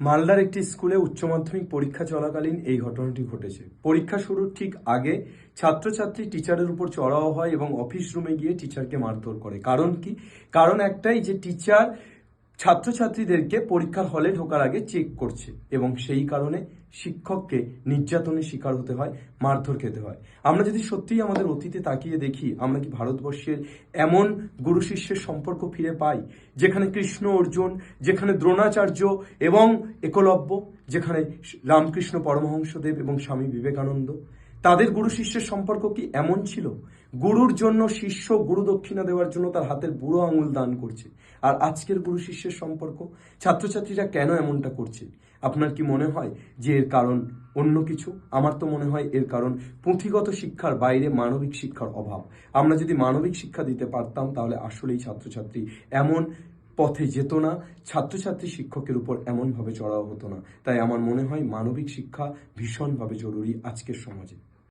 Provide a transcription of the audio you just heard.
মালদার একটি স্কুলে উচ্চ মাধ্যমিক পরীক্ষা চলাকালীন এই ঘটনাটি ঘটেছে। পরীক্ষা শুরুর ঠিক আগে ছাত্রছাত্রী টিচারের উপর চড়াও হয় এবং অফিস রুমে গিয়ে টিচারকে মারধর করে। কারণ কি? কারণ একটাই যে টিচার ছাত্রছাত্রীদেরকে পরীক্ষার হলে ঢোকার আগে চেক করছে এবং সেই কারণে শিক্ষককে নির্যাতনের শিকার হতে হয়, মারধর খেতে হয়। আমরা যদি সত্যিই আমাদের অতীতে তাকিয়ে দেখি, আমরা কি ভারতবর্ষের এমন গুরু শিষ্যের সম্পর্ক ফিরে পাই, যেখানে কৃষ্ণ অর্জুন, যেখানে দ্রোণাচার্য এবং একলব্য, যেখানে রামকৃষ্ণ পরমহংসদেব এবং স্বামী বিবেকানন্দ? তাদের গুরু শিষ্যের সম্পর্ক কি এমন ছিল? গুরুর জন্য শিষ্য গুরু দক্ষিণা দেওয়ার জন্য তার হাতের বুড়ো আঙুল দান করছে। আর আজকের গুরু শিষ্যের সম্পর্ক? ছাত্রছাত্রীরা কেন এমনটা করছে? আপনার কি মনে হয় যে এর কারণ অন্য কিছু? আমার তো মনে হয় এর কারণ পুঁথিগত শিক্ষার বাইরে মানবিক শিক্ষার অভাব। আমরা যদি মানবিক শিক্ষা দিতে পারতাম, তাহলে আসলেই ছাত্রছাত্রী এমন পথে যেত না, ছাত্রছাত্রী শিক্ষকের উপর এমনভাবে চড়াও হতো না। তাই আমার মনে হয় মানবিক শিক্ষা ভীষণভাবে জরুরি আজকের সমাজে।